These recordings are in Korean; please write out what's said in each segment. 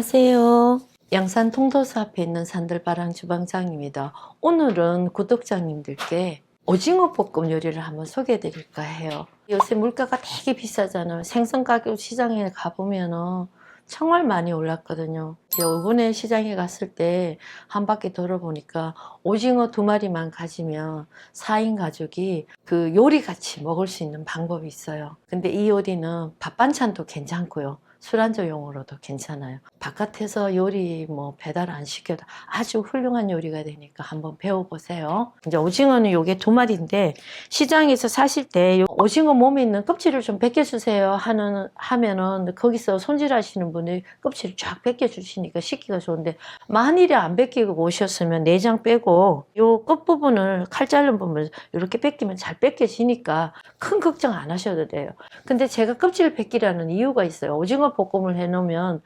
안녕하세요. 양산 통도사 앞에 있는 산들바랑 주방장입니다. 오늘은 구독자님들께 오징어 볶음 요리를 한번 소개해 드릴까 해요. 요새 물가가 되게 비싸잖아요. 생선 가격 시장에 가보면은 정말 많이 올랐거든요. 이번에 시장에 갔을 때 한 바퀴 돌아보니까 오징어 두 마리만 가지면 4인 가족이 그 요리 같이 먹을 수 있는 방법이 있어요. 근데 이 요리는 밥 반찬도 괜찮고요. 술안주용으로도 괜찮아요. 바깥에서 요리 뭐 배달 안 시켜도 아주 훌륭한 요리가 되니까 한번 배워보세요. 이제 오징어는 요게 두 마리인데 시장에서 사실 때요 오징어 몸에 있는 껍질을 좀 벗겨주세요 하는 하면은 거기서 손질하시는 분이 껍질을 쫙 벗겨주시니까 씻기가 좋은데 만일에 안 벗기고 오셨으면 내장 빼고 요 끝 부분을 칼 자른 부분을 이렇게 벗기면 잘 벗겨지니까 큰 걱정 안 하셔도 돼요. 근데 제가 껍질 벗기라는 이유가 있어요. 오징어 볶음을 해놓으면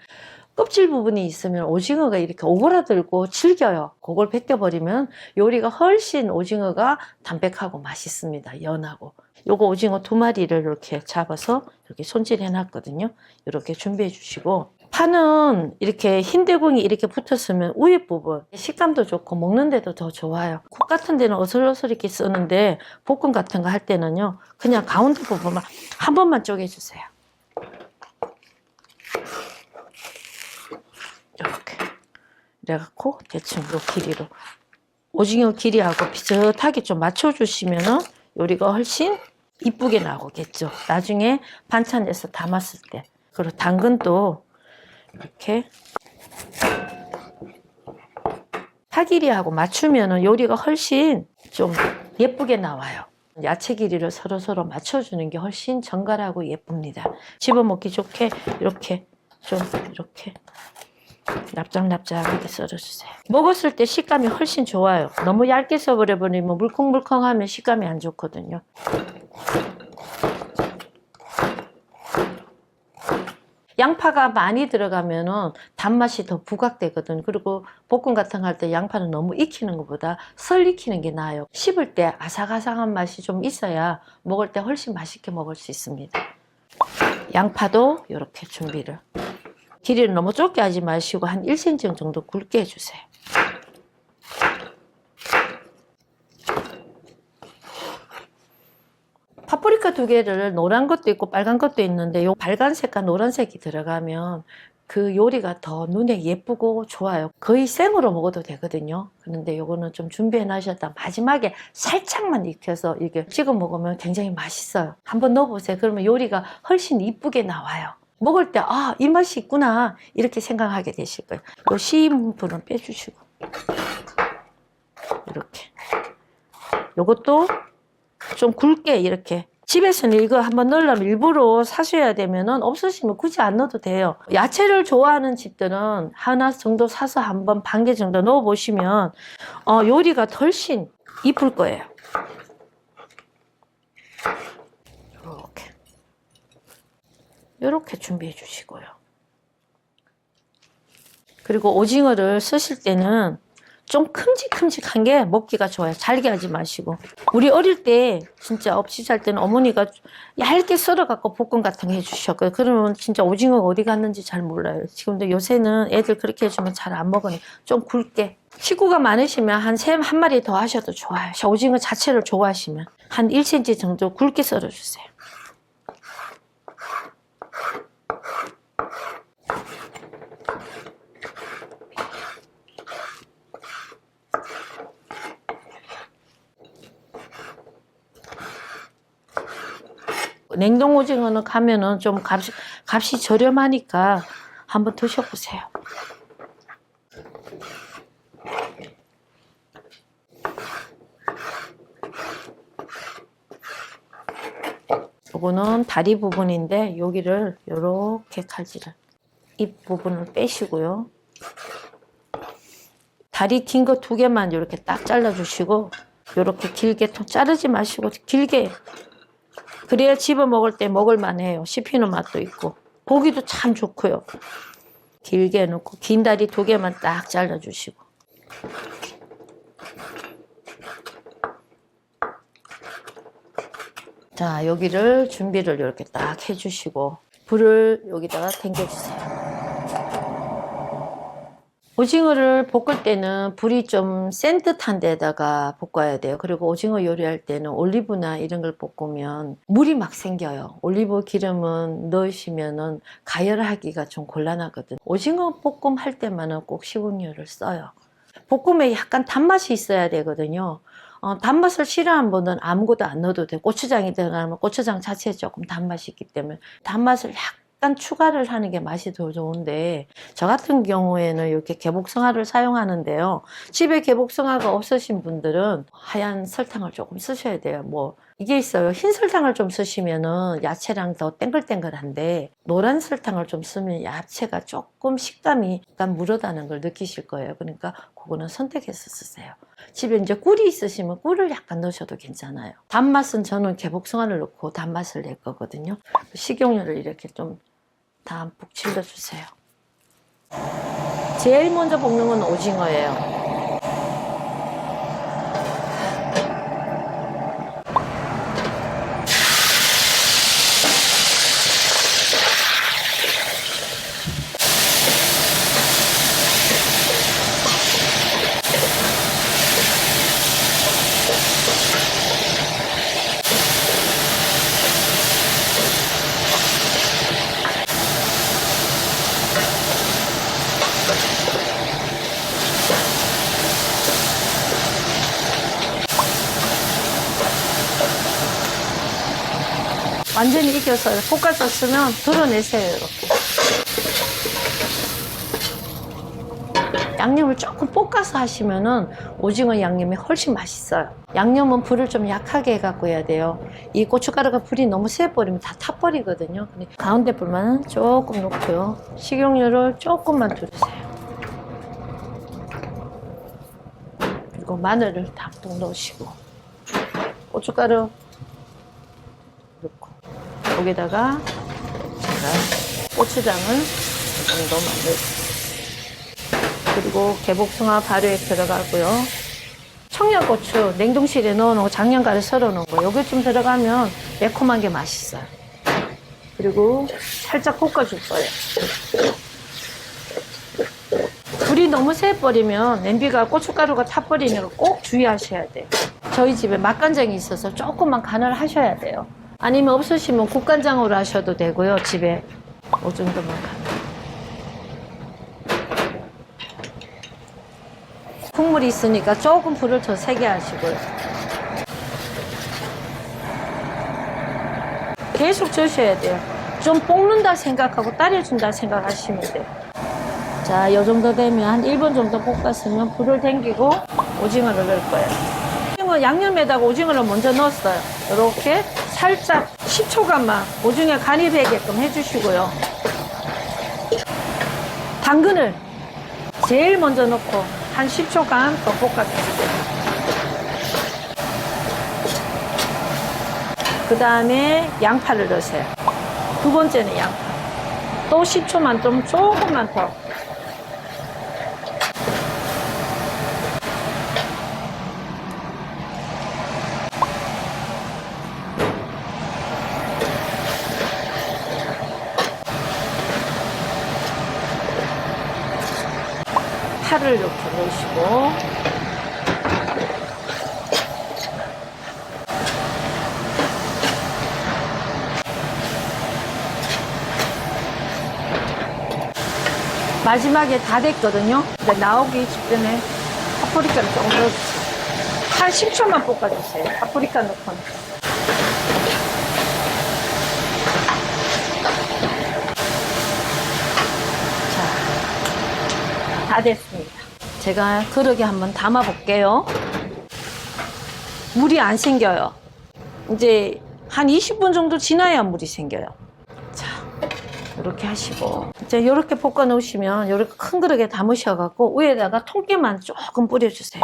껍질 부분이 있으면 오징어가 이렇게 오그라들고 질겨요. 그걸 벗겨버리면 요리가 훨씬 오징어가 담백하고 맛있습니다. 연하고. 요거 오징어 두 마리를 이렇게 잡아서 이렇게 손질해 놨거든요. 이렇게 준비해 주시고 파는 이렇게 흰 대궁이 이렇게 붙었으면 위에 부분 식감도 좋고 먹는데도 더 좋아요. 국 같은 데는 어슬어슬 이렇게 쓰는데 볶음 같은 거 할 때는요 그냥 가운데 부분만 한 번만 쪼개주세요. 이렇게 이래갖고 대충 요 길이로 오징어 길이하고 비슷하게 좀 맞춰주시면은 요리가 훨씬 이쁘게 나오겠죠. 나중에 반찬에서 담았을 때. 그리고 당근도 이렇게 파 길이하고 맞추면은 요리가 훨씬 좀 예쁘게 나와요. 야채 길이를 서로 서로 맞춰주는 게 훨씬 정갈하고 예쁩니다. 집어먹기 좋게 이렇게 좀 이렇게 납작납작하게 썰어주세요. 먹었을 때 식감이 훨씬 좋아요. 너무 얇게 썰어버리면 물컹물컹하면 식감이 안 좋거든요. 양파가 많이 들어가면은 단맛이 더 부각되거든. 그리고 볶음 같은 거 할 때 양파는 너무 익히는 것보다 설 익히는 게 나아요. 씹을 때 아삭아삭한 맛이 좀 있어야 먹을 때 훨씬 맛있게 먹을 수 있습니다. 양파도 이렇게 준비를. 길이를 너무 좁게 하지 마시고 한 1cm 정도 굵게 해주세요. 파프리카 두 개를 노란 것도 있고 빨간 것도 있는데 요 빨간색과 노란색이 들어가면 그 요리가 더 눈에 예쁘고 좋아요. 거의 생으로 먹어도 되거든요. 그런데 요거는 좀 준비해 놔셨다 마지막에 살짝만 익혀서 이게 찍어 먹으면 굉장히 맛있어요. 한번 넣어보세요. 그러면 요리가 훨씬 이쁘게 나와요. 먹을 때, 아, 이 맛이 있구나. 이렇게 생각하게 되실 거예요. 요 시인 분은 빼주시고. 이렇게. 요것도 좀 굵게 이렇게. 집에서는 이거 한번 넣으려면 일부러 사셔야 되면은 없으시면 굳이 안 넣어도 돼요. 야채를 좋아하는 집들은 하나 정도 사서 한번 반 개 정도 넣어 보시면 어, 요리가 훨씬 이쁠 거예요. 이렇게. 이렇게 준비해 주시고요. 그리고 오징어를 쓰실 때는 좀 큼직큼직한 게 먹기가 좋아요. 잘게 하지 마시고. 우리 어릴 때 진짜 없이 살 때는 어머니가 얇게 썰어갖고 볶음 같은 거 해주셨고요. 그러면 진짜 오징어가 어디 갔는지 잘 몰라요. 지금도 요새는 애들 그렇게 해주면 잘 안 먹으니 좀 굵게. 식구가 많으시면 한 세 한 마리 더 하셔도 좋아요. 오징어 자체를 좋아하시면 한 1cm 정도 굵게 썰어주세요. 냉동 오징어는 가면은 좀 값이, 값이 저렴하니까 한번 드셔보세요. 요거는 다리 부분인데 여기를 요렇게 칼질을 입 부분을 빼시고요. 다리 긴 거 두 개만 이렇게 딱 잘라주시고 요렇게 길게 통 자르지 마시고 길게 그래야 집어 먹을 때 먹을 만 해요. 씹히는 맛도 있고 고기도 참 좋고요. 길게 넣고 긴 다리 두 개만 딱 잘라주시고 자 여기를 준비를 이렇게 딱 해주시고 불을 여기다가 당겨주세요. 오징어를 볶을 때는 불이 좀 센 듯한 데다가 볶아야 돼요. 그리고 오징어 요리할 때는 올리브나 이런 걸 볶으면 물이 막 생겨요. 올리브 기름은 넣으시면은 가열하기가 좀 곤란하거든요. 오징어 볶음 할 때만은 꼭 식용유를 써요. 볶음에 약간 단맛이 있어야 되거든요. 어, 단맛을 싫어하는 분은 아무것도 안 넣어도 돼요. 고추장이 들어가면 고추장 자체에 조금 단맛이 있기 때문에 단맛을 약간 추가를 하는 게 맛이 더 좋은데 저 같은 경우에는 이렇게 개복성화를 사용하는데요. 집에 개복성화가 없으신 분들은 하얀 설탕을 조금 쓰셔야 돼요. 뭐 이게 있어요. 흰 설탕을 좀 쓰시면은 야채랑 더 땡글땡글한데 노란 설탕을 좀 쓰면 야채가 조금 식감이 약간 무르다는 걸 느끼실 거예요. 그러니까 그거는 선택해서 쓰세요. 집에 이제 꿀이 있으시면 꿀을 약간 넣으셔도 괜찮아요. 단맛은 저는 개복성화를 넣고 단맛을 낼 거거든요. 식용유를 이렇게 좀 담뿍 질러주세요. 제일 먼저 볶는 건 오징어예요. 완전히 익혀서 볶아서 쓰면 드러내세요, 이렇게. 양념을 조금 볶아서 하시면은 오징어 양념이 훨씬 맛있어요. 양념은 불을 좀 약하게 해갖고 해야 돼요. 이 고춧가루가 불이 너무 세버리면 다 타버리거든요. 가운데 불만 조금 넣고요. 식용유를 조금만 두르세요. 그리고 마늘을 담뿍 넣으시고 고춧가루 여기다가 제가 고추장을 이 정도만 넣어요. 그리고 개복숭아 발효에 들어가고요. 청양고추 냉동실에 넣어놓고 작년가를 썰어놓은 거 여기 좀 들어가면 매콤한 게 맛있어요. 그리고 살짝 볶아줄 거예요. 불이 너무 세버리면 냄비가 고춧가루가 타버리니까 꼭 주의하셔야 돼요. 저희 집에 맛간장이 있어서 조금만 간을 하셔야 돼요. 아니면 없으시면 국간장으로 하셔도 되고요. 집에 이 정도만 간. 국물이 있으니까 조금 불을 더 세게 하시고요. 계속 저으셔야 돼요. 좀 볶는다 생각하고 따려준다 생각하시면 돼요. 자, 이 정도 되면 한 1분 정도 볶았으면 불을 당기고 오징어를 넣을 거예요. 오징어 양념에다가 오징어를 먼저 넣었어요. 이렇게 살짝 10초간만 오징어 간이 배게끔 해주시고요. 당근을 제일 먼저 넣고 한 10초간 더 볶아주세요. 그 다음에 양파를 넣으세요. 두 번째는 양파. 또 10초만 좀 조금만 더. 파를 이렇게 넣으시고 마지막에 다 됐거든요. 이제 나오기 직전에 파프리카를 조금 넣어주세요. 한 10초만 볶아주세요. 파프리카 넣고. 다 됐습니다. 제가 그릇에 한번 담아 볼게요. 물이 안 생겨요. 이제 한 20분 정도 지나야 물이 생겨요. 자, 이렇게 하시고 이제 이렇게 볶아 놓으시면 이렇게 큰 그릇에 담으셔 갖고 위에다가 통깨만 조금 뿌려 주세요.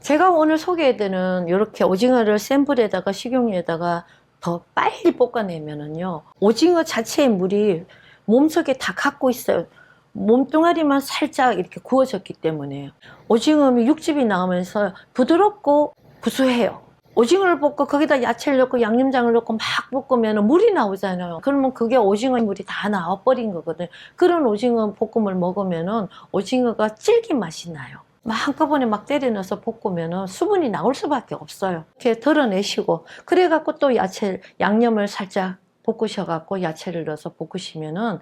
제가 오늘 소개해드리는 이렇게 오징어를 센 불에다가 식용유에다가 더 빨리 볶아내면은요 오징어 자체의 물이 몸속에 다 갖고 있어요. 몸뚱아리만 살짝 이렇게 구워졌기 때문에 오징어는 육즙이 나오면서 부드럽고 구수해요. 오징어를 볶고 거기다 야채를 넣고 양념장을 넣고 막 볶으면 물이 나오잖아요. 그러면 그게 오징어 물이 다 나와버린 거거든요. 그런 오징어 볶음을 먹으면은 오징어가 질긴 맛이 나요. 막 한꺼번에 막 때려 넣어서 볶으면은 수분이 나올 수밖에 없어요. 이렇게 덜어내시고 그래갖고 또 야채 양념을 살짝 볶으셔갖고 야채를 넣어서 볶으시면은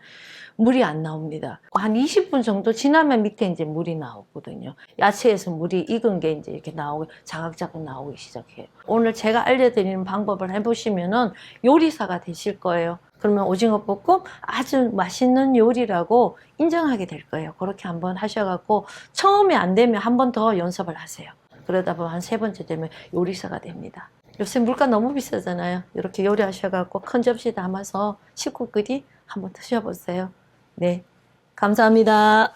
물이 안 나옵니다. 한 20분 정도 지나면 밑에 이제 물이 나오거든요. 야채에서 물이 익은 게 이제 이렇게 나오고 자각자각 나오기 시작해요. 오늘 제가 알려드리는 방법을 해보시면은 요리사가 되실 거예요. 그러면 오징어 볶음 아주 맛있는 요리라고 인정하게 될 거예요. 그렇게 한번 하셔갖고 처음에 안 되면 한 번 더 연습을 하세요. 그러다 보면 한 세 번째 되면 요리사가 됩니다. 요새 물가 너무 비싸잖아요. 이렇게 요리하셔갖고 큰 접시 담아서 식구끼리 한번 드셔보세요. 네. 감사합니다.